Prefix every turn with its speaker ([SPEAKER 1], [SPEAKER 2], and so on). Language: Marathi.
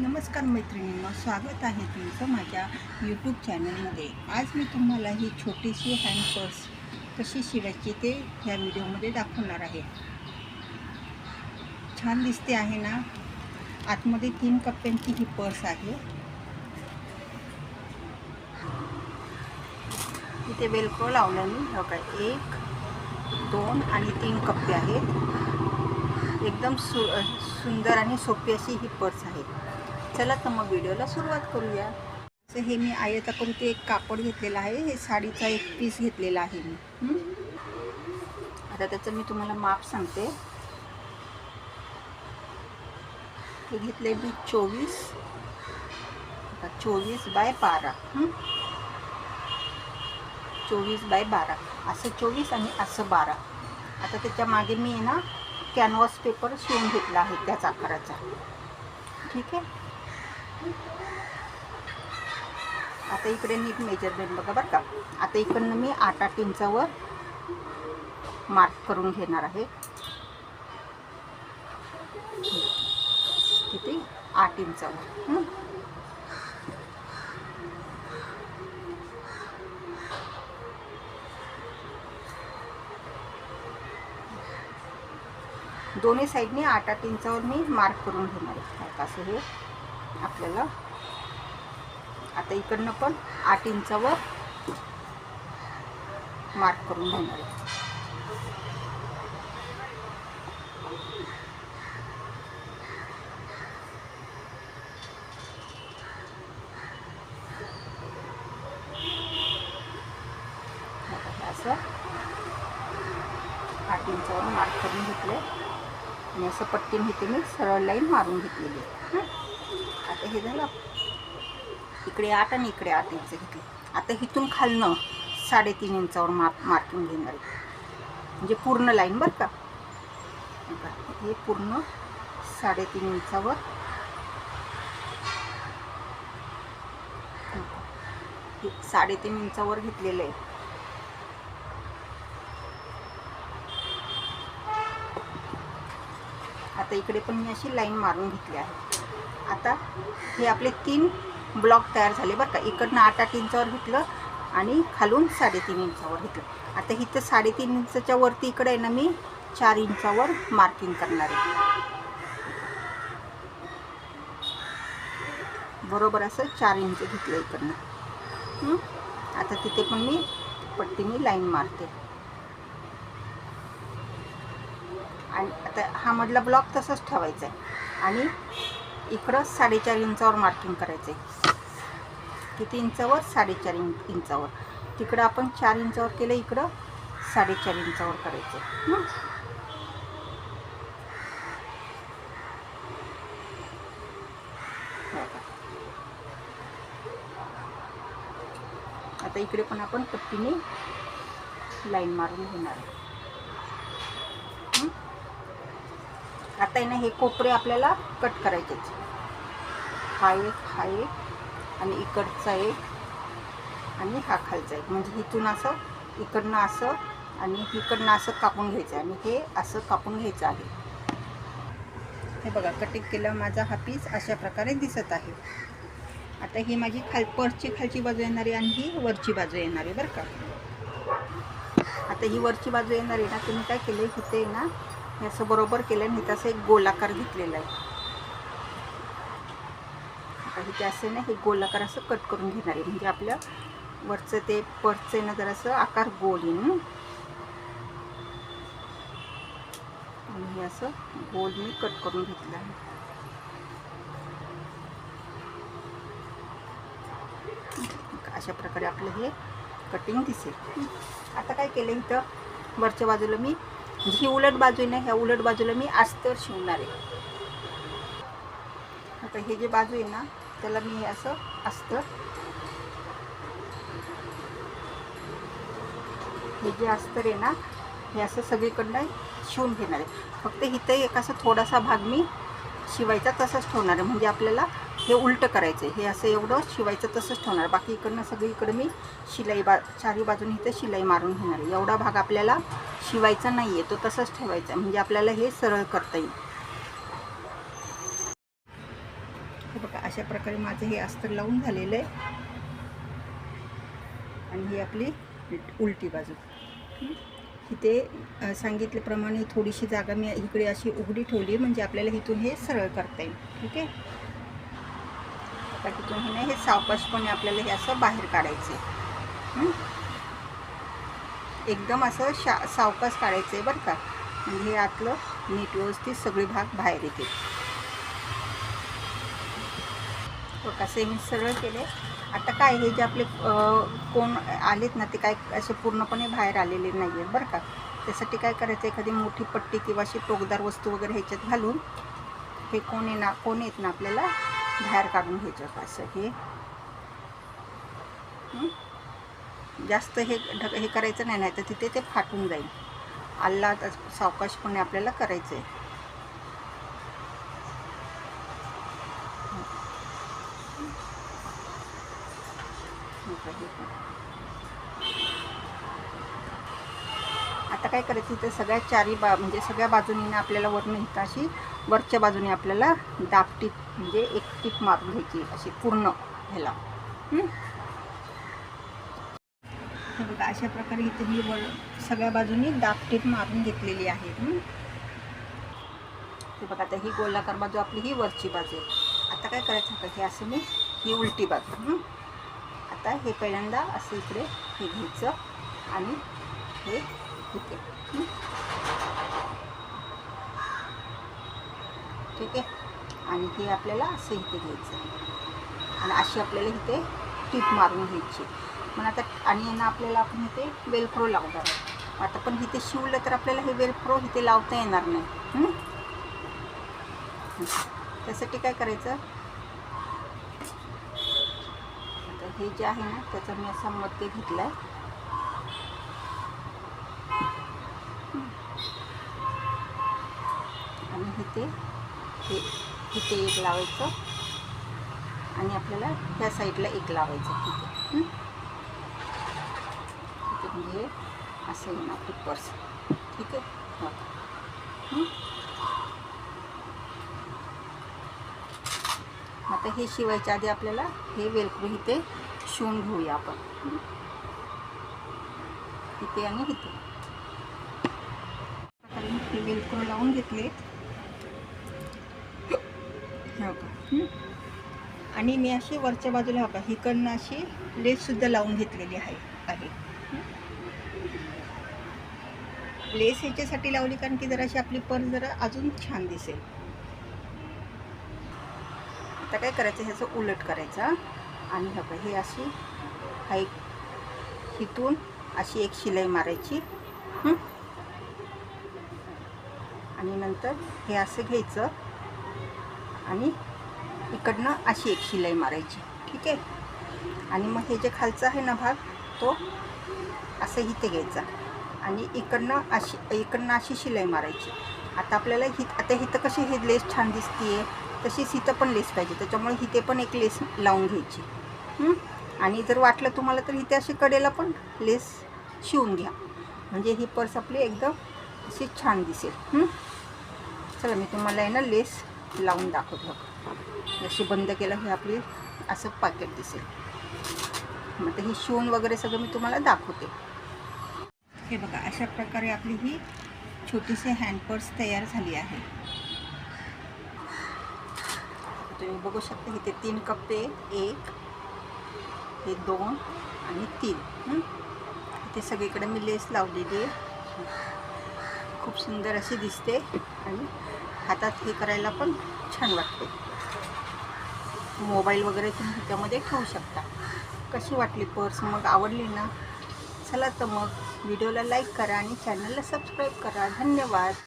[SPEAKER 1] नमस्कार मैत्रिणींना स्वागत आहे तुमचं माझ्या यूट्यूब चॅनलमध्ये आज मी तुम्हाला ही छोटीशी हँड पर्स कशी शिवायची ते ह्या व्हिडिओमध्ये दाखवणार आहे. छान दिसते आहे ना? आतमध्ये तीन कप्प्यांची ही पर्स आहे. इथे वेलक्रो लावलं मी काय एक दोन आणि तीन कप्पे आहेत. एकदम सु सुंदर आणि सोपी अशी ही पर्स आहे. चला तर मग व्हिडिओला सुरुवात करूया. असं हे मी आयताकृती एक कापड घेतलेलं आहे हे साडीचा एक पीस घेतलेला आहे मी. आता त्याचं मी तुम्हाला माप सांगते. हे घेतले मी चोवीस. आता चोवीस बाय बारा. चोवीस बाय बारा. असं चोवीस आणि असं बारा. आता त्याच्यामागे मी ना कॅनव्हास पेपर शिवून घेतला आहे त्याच आकाराचा. ठीक आहे? आता इकडे नीट मेजरमेंट बघा बरं का. आता इकडनं मी आठ आठ इंचावर मार्क करून घेणार आहे. किती? आठ इंचावर. दोन्ही साईडने आठ आठ इंचावर मी मार्क करून घेणार आहे. असं हे. आपल्याला. आता इकडनं पण आठ इंचावर मार्क करून घेणार आहे. असं आठ इंचावर मार्क करून घेतले आणि असं पट्टीन इथे मी सरळ लाईन मारून घेतलेली आहे. आता हे झालं. इकडे आठ आणि इकडे आठ इंच घेतले. आता इथून खालनं साडेतीन इंचावर मा मार्किंग घेणार आहे. म्हणजे पूर्ण लाईन बरं का? हे पूर्ण साडेतीन इंचावर. हे साडेतीन इंचावर घेतलेलं आहे. आता इकडे पण मी अशी लाईन मारून घेतली आहे. आता हे आपले तीन ब्लॉक तयार झाले बरं का. इकडनं आठ आठ इंचावर घेतलं आणि खालून साडेतीन इंचावर घेतलं. आता इथं साडेतीन इंचाच्या वरती इकडे आहे ना मी चार इंचावर मार्किंग करणार आहे. बरोबर असं चार इंच घेतलं इकडनं. आता तिथे पण मी पट्टीने लाईन मारते. आणि आता हा मधला ब्लॉक तसंच ठेवायचा आहे. आणि इकडं साडेचार इंचावर मार्किंग करायचं आहे किती इंचावर? साडेचार इंच इंचावर. तिकडं आपण चार इंचावर केलं इकडं साडेचार इंचावर करायचं आहे का? आता इकडे पण आपण पट्टीने लाईन मारून घेणार आहे. आता आहे ना हे कोपरे आपल्याला कट करायचेच हा एक हा एक आणि इकडचा एक आणि हा खालचा एक. म्हणजे इथून असं इकडनं असं आणि इकडनं असं कापून घ्यायचं आहे. आणि हे असं कापून घ्यायचं आहे. हे बघा कटिंग केलं माझा हा पीस अशा प्रकारे दिसत आहे. आता ही माझी खाल पर्सची खालची बाजू येणारी आणि ही वरची बाजू येणारी बरं का? आता ही वरची बाजू येणार आहे ना तुम्ही काय केलं इथे ना हे असं बरोबर केलं आणि तसं एक गोलाकार घेतलेला आहे. ते इथे असं ना हे गोलाकार असं कट करून घेणार आहे. म्हणजे आपलं वरचं ते पर्सचं आहे ना जरासं आकार गोल येईल आणि हे असं गोल मी कट करून घेतलं आहे. अशा प्रकारे आपलं हे कटिंग दिसेल. आता काय केलं इथं? वरच्या बाजूला मी म्हणजे ही उलट बाजू आहे ना ह्या उलट बाजूला मी अस्तर शिवणार आहे. आता हे जे बाजू आहे ना त्याला मी असं अस्तर हे जे अस्तर आहे ना हे असं सगळीकडनं शिवून घेणार आहे. फक्त इथं एक असा थोडासा भाग मी शिवायचा तसाच ठेवणार आहे. म्हणजे आपल्याला हे उलटं करायचं आहे. हे असं एवढं शिवायचं तसंच ठेवणार. बाकी इकडनं सगळीकडं मी शिलाई बा चारी बाजून इथं शिलाई मारून घेणार आहे. एवढा भाग आपल्याला शिवायचा नाही आहे तो तसंच ठेवायचा म्हणजे आपल्याला हे सरळ करता येईल. हे बघा अशा प्रकारे माझं हे अस्तर लावून झालेलं आहे. आणि ही आपली उलटी बाजू. इथे सांगितल्याप्रमाणे थोडीशी जागा मी इकडे अशी उघडी ठेवली म्हणजे आपल्याला इथून हे सरळ करता येईल. ठीक आहे? आता तिथून हे नाही हे सावकाशपणे आपल्याला हे असं बाहेर काढायचं आहे एकदम असं शा सावकाश काढायचं आहे बरं का. म्हणजे हे आतलं नीट व्यवस्थित सगळे भाग बाहेर येते हो कसे मी सरळ केले आता काय हे जे आपले कोण आलेत ना ते काय असे पूर्णपणे बाहेर आलेले नाही आहेत बरं का. त्यासाठी काय करायचं एखादी मोठी पट्टी किंवा अशी टोकदार वस्तू वगैरे ह्याच्यात घालून हे कोण आहे ना कोण येत ना आपल्याला बाहेर काढून घ्यायचं असं हे. जास्त हे ढक हे करायचं नाही नाही तर तिथे ते फाटून जाईल. आल्ला सावकाशपणे आपल्याला करायचं आहे हे. आता काय करायचं इथं सगळ्या चारी बा म्हणजे सगळ्या बाजूनी आपल्याला वरनं इथं अशी वरच्या बाजूने आपल्याला दाब टीप म्हणजे एक टीप मारून घ्यायची अशी पूर्ण ह्याला. हे बघा अशा प्रकारे इथे मी वर सगळ्या बाजूनी दाब टीप मारून घेतलेली आहे. ते बघा आता ही गोलाकार बाजू आपली ही वरची बाजू आता काय करायचं का हे असं मी ही उलटी बाजू. आता हे पहिल्यांदा असं इकडे हे घ्यायचं आणि हे ठीक आहे. ठीक आहे. आणि हे आपल्याला असं इथे घ्यायचं आणि अशी आपल्याला इथे टीप मारून घ्यायची मग आता आणि यांना आपल्याला आपण इथे वेलक्रो लावणार आहोत. आता पण इथे शिवलं तर आपल्याला हे वेलक्रो इथे लावता येणार नाही. त्यासाठी काय करायचं? आता हे जे आहे ना त्याचा मी असा मध्य घेतला आहे आणि इथे हे इथे एक लावायचं. आणि आपल्याला ह्या साईडला एक लावायचं तिथे तिथे म्हणजे असं येणार आपली पर्स ठीक आहे? हो. आता हे शिवायच्या आधी आपल्याला हे वेलक्रो इथे शिवून घेऊया आपण. इथे आणि इथे. प्रकारे वेलक्रो लावून घेतले. हो का? हं? आणि मी अशी वरच्या बाजूला हो का इकडनं अशी लेससुद्धा लावून घेतलेली आहे आहे. लेस ह्याच्यासाठी लावली कारण की जरा अशी आपली पर्स जरा अजून छान दिसेल. आता काय करायचं? ह्याचं उलट करायचं आणि हो बघा हे अशी हा एक अशी एक शिलाई मारायची आणि नंतर हे असं घ्यायचं. आणि इकडनं अशी एक शिलाई मारायची ठीक आहे? आणि मग हे जे खालचं आहे ना भाग तो असं इथे घ्यायचा. आणि इकडनं अशी इकडनं अशी शिलाई मारायची. आता आपल्याला हि आता इथं कशी हे लेस छान दिसते तशीच इथं पण लेस पाहिजे. त्याच्यामुळे इथे पण एक लेस लावून घ्यायची. आणि जर वाटलं तुम्हाला तर इथे अशी कडेला पण लेस शिवून घ्या. म्हणजे ही पर्स आपली एकदम अशी छान दिसेल. चला मी तुम्हाला आहे ना लेस लावून दाखवतो जशी बंद केलं हे आपली असं पॅकेट दिसेल. मग ते हे शिवून वगैरे सगळं मी तुम्हाला दाखवते. हे बघा अशा प्रकारे आपली ही छोटीशी हँडपर्स तयार झाली आहे. तुम्ही बघू शकता इथे तीन कप्पे एक हे दोन आणि तीन. इथे सगळीकडे मी लेस लावलेली आहे. खूप सुंदर अशी दिसते आणि हातात हे करायला पण छान वाटते. मोबाईल वगैरे तुम्ही ह्याच्यामध्ये ठेवू शकता. कशी वाटली पर्स? मग आवडली ना? चला तर मग व्हिडिओला लाईक करा आणि चॅनलला सबस्क्राईब करा. धन्यवाद.